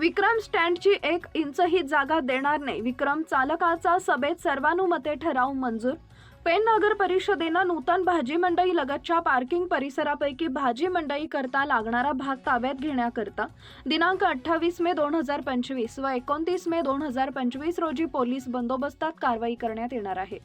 विक्रम स्टँडची एक इंचही जागा देणार नाही. विक्रम चालकाचा सभेत सर्वानुमते ठराव मंजूर. पेन नगर परिषदेनं नूतन भाजी मंडई लगतच्या पार्किंग परिसरापैकी भाजी मंडई करता लागणारा भाग ताब्यात घेण्याकरता दिनांक अठ्ठावीस मे दोन हजार पंचवीस व एकोणतीस मे दोन हजार पंचवीस रोजी पोलीस बंदोबस्तात कारवाई करण्यात येणार आहे.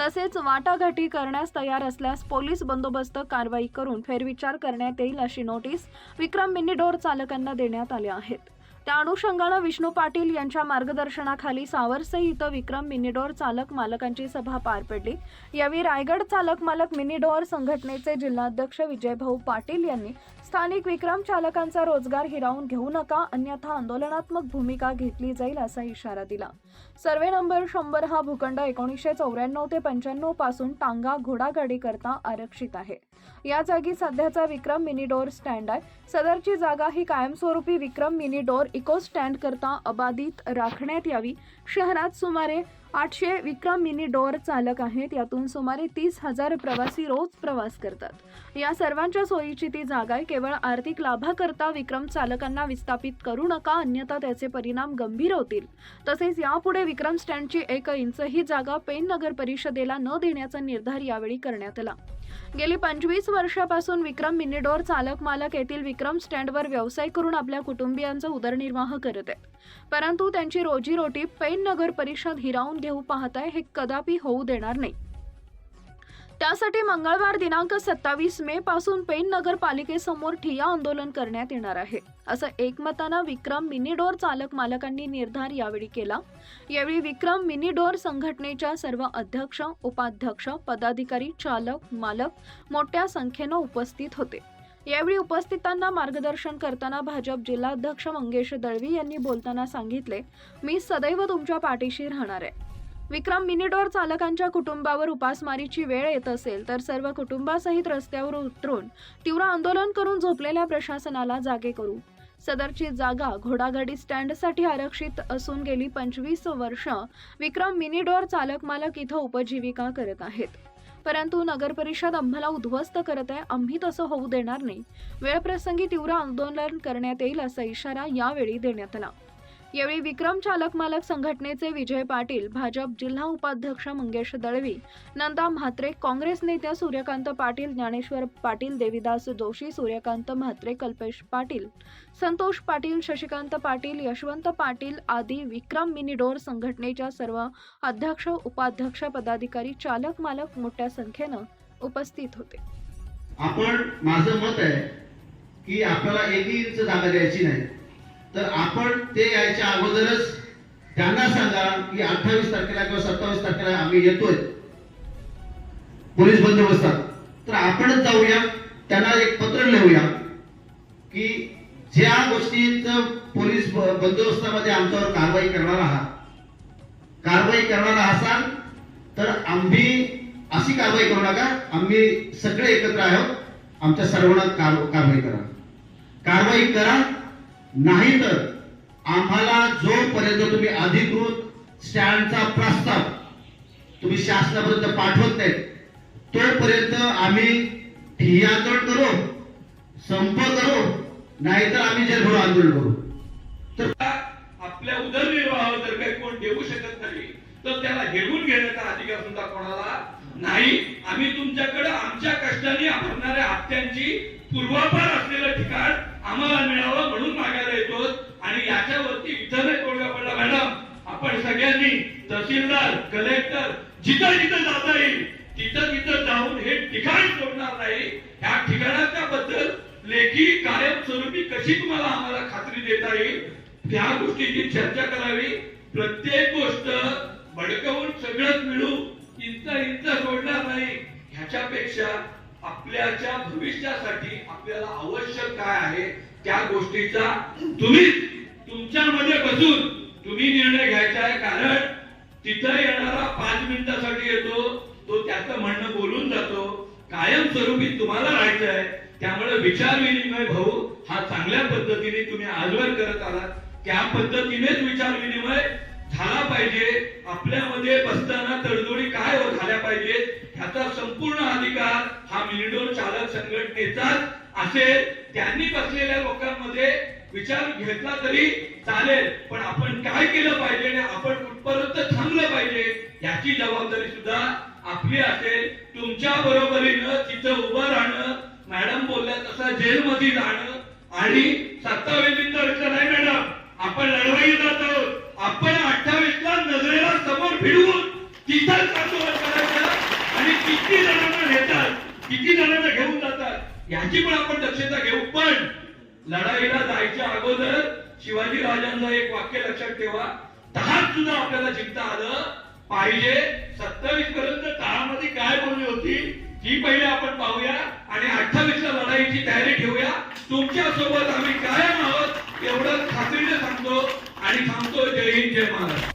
तसेच वाटाघाटी करण्यास तयार असल्यास पोलीस बंदोबस्त कारवाई करून फेरविचार करण्यात येईल अशी नोटीस विक्रम मिनीडोर चालकांना देण्यात आल्या आहेत त्या अनुषंगानं विष्णू पाटील यांच्या मार्गदर्शनाखाली सावरसई इथं विक्रम मिनीडोर चालक मालकांची सभा पार पडली. यावेळी रायगड चालक मालक मिनीडोअर संघटनेचे जिल्हाध्यक्ष विजयभाऊ पाटील यांनी स्थानिक विक्रम चालकांचा रोजगार हिरावून घेऊ नका अन्यथा आंदोलनात्मक भूमिका घेतली जाईल असा इशारा दिला. सर्वे नंबर शंभर हा भूखंड एकोणीसशे चौऱ्याण्णव ते पंच्याण्णवपासून टांगा घोडागाडी करता आरक्षित आहे. या जागी सध्याचा विक्रम मिनी डोअर स्टँड आहे. सदरची जागा ही कायमस्वरूपी Vikram mini door eco stand करता अबाधित राखण्यात यावी. शहरात सुमारे आठशे विक्रम मिनी डोअर चालक आहेत. यातून सुमारे तीस हजार प्रवासी रोज प्रवास करतात. या सर्वांच्या सोयीची ती जागा आहे. केवळ आर्थिक लाभाकरता विक्रम चालकांना विस्थापित करू नका अन्यथा त्याचे परिणाम गंभीर होतील. तसेच यापुढे विक्रम स्टँडची एक इंचही जागा पेन नगर परिषदेला न देण्याचा निर्धार यावेळी करण्यात आला. गेली पंचवीस वर्षापासून विक्रम मिनीडोर चालक मालक येथील विक्रम स्टँडवर व्यवसाय करून आपल्या कुटुंबियांचा उदरनिर्वाह करत आहेत. परंतु त्यांची रोजीरोटी पैन नगर परिषद हिरावून घेऊ पाहत आहे हे कदापि होऊ देणार नाही. त्यासाठी मंगळवार दिनांक सत्तावीस मे पासून पेन नगरपालिकेसमोर ठिया आंदोलन करण्यात येणार आहे. असं एकमतानं विक्रम मिनीडोर चालक मालकांनी निर्धार यावेळी केला. यावेळी विक्रम मिनीडोर संघटनेच्या सर्व अध्यक्ष उपाध्यक्ष पदाधिकारी चालक मालक मोठ्या संख्येनं उपस्थित होते. यावेळी उपस्थितांना मार्गदर्शन करताना भाजप जिल्हाध्यक्ष मंगेश दळवी यांनी बोलताना सांगितले मी सदैव तुमच्या पाठीशी राहणार आहे. विक्रम मिनिडोर चालकांच्या कुटुंबावर उपासमारीची वेळ येत असेल तर सर्व कुटुंबासहित रस्त्यावर उतरून तीव्र आंदोलन करून झोपलेल्या प्रशासनाला जागे करू. सदरची जागा घोडागाडी स्टँडसाठी आरक्षित असून गेली पंचवीस वर्ष विक्रम मिनिडोर चालक मालक इथं उपजीविका करत आहेत. परंतु नगर परिषद आम्हाला उद्ध्वस्त करत आहे आम्ही तसं होऊ देणार नाही. वेळप्रसंगी तीव्र आंदोलन करण्यात येईल असा इशारा यावेळी देण्यात आला. यावेळी विक्रम चालक मालक संघटनेचे विजय पाटील भाजप जिल्हा उपाध्यक्ष मंगेश दळवी नंदा म्हात्रे काँग्रेस नेत्या सूर्यकांत पाटील ज्ञानेश्वर पाटील देविदास जोशी सूर्यकांत म्हात्रे कल्पेश पाटील संतोष पाटील शशिकांत पाटील यशवंत पाटील आदी विक्रम मिनिडोर संघटनेच्या सर्व अध्यक्ष उपाध्यक्ष पदाधिकारी चालक मालक मोठ्या संख्येनं उपस्थित होते. आपण माझं मत आहे की आपल्याला एकही इंच जागा द्यायची नाही. तर आपण ते यायच्या अगोदरच त्यांना सांगा की अठ्ठावीस तारखेला किंवा सत्तावीस तारखेला आम्ही येतोय. पोलीस बंदोबस्तात तर आपणच जाऊया त्यांना एक पत्र लिहूया की ज्या गोष्टीचं पोलीस बंदोबस्तामध्ये आमच्यावर कारवाई करणार आहात. कारवाई करणार असाल तर आम्ही अशी कारवाई करू नका. आम्ही सगळे एकत्र आहोत. आमच्या सर्वांना कार- कारवाई करा. कारवाई करा. नाही तर आम्हाला जोपर्यंत तुम्ही अधिकृत स्टँडचा प्रस्ताव तुम्ही शासनापर्यंत पाठवत नाही तोपर्यंत आम्ही ठिय्या आंदोलन करू संप करू नाहीतर आम्ही जलभरो आंदोलन करू. तर आपल्या उदरनिर्वाहावर जर काही कोण देऊ शकत नाही तर त्याला घेऊन घेण्याचा अधिकार सुद्धा कोणाला नाही. आम्ही तुमच्याकडे आमच्या कष्टाने भरणाऱ्या हप्त्यांची पूर्वापार असलेलं ठिकाण आम्हाला मिळावं म्हणून मागायला येतो आणि याच्यावरती इतरही तोडगा पडला मॅडम आपण सगळ्यांनी तहसीलदार कलेक्टर जिथं जिथं जाता येईल तिथं तिथं जाऊन हे ठिकाण सोडणार नाही. ह्या ठिकाणाच्या बद्दल लेखी कायमस्वरूपी कशी तुम्हाला आम्हाला खात्री देता येईल? त्या गोष्टीची चर्चा करावी. प्रत्येक गोष्ट भडकवून सगळंच मिळू. इंच इंच सोडणार नाही. ह्याच्यापेक्षा आपल्याच्या भविष्यासाठी आपल्याला आवश्यक काय आहे त्या गोष्टीचा तुम्ही तुमच्यामध्ये बसून तुम्ही निर्णय घ्यायचा आहे. कारण तिथं येणारा पाच मिनिटासाठी येतो तो त्याचं म्हणणं बोलून जातो. कायमस्वरूपी तुम्हाला राहायचं आहे. त्यामुळे विचार विनिमय भाऊ हा चांगल्या पद्धतीने तुम्ही आजवर करत आलात. त्या पद्धतीनेच विचार विनिमय झाला पाहिजे. आपल्यामध्ये बसताना तडजोडी काय हो झाल्या पाहिजेत ह्याचा संपूर्ण अधिकार हा मिनिडोर चालक संघटनेचाच असेल. त्यांनी बसलेल्या लोकांमध्ये विचार घेतला तरी चालेल पण आपण काय केलं पाहिजे आणि आपण कुठपर्यंत थांबलं पाहिजे याची जबाबदारी सुद्धा आपली असेल. तुमच्या बरोबरीनं तिथं उभं राहणं मॅडम बोलल्या तसं जेलमध्ये जाणं आणि सत्ताविरुद्ध नाही मॅडम आपण लढवाई जात आहोत आपण अठ्ठावीस ला नजरेला समोर भिडवून तिथंच आंदोलन करायचं आणि किती जणांना नेतात किती जणांना घेऊन जातात याची पण आपण दक्षता घेऊ पण लढाईला जायच्या अगोदर शिवाजी राजांचं एक वाक्य लक्षात ठेवा. तहात सुद्धा आपल्याला जिंकता आलं पाहिजे. सत्तावीस पर्यंत काळामध्ये काय बोलली होती ही पहिले आपण पाहूया आणि अठ्ठावीस ला लढाईची तयारी ठेवूया. तुमच्यासोबत आम्ही कायम आहोत एवढं खात्रीने सांगतो आणि सांगतो जय हिंद जय महाराष्ट्र.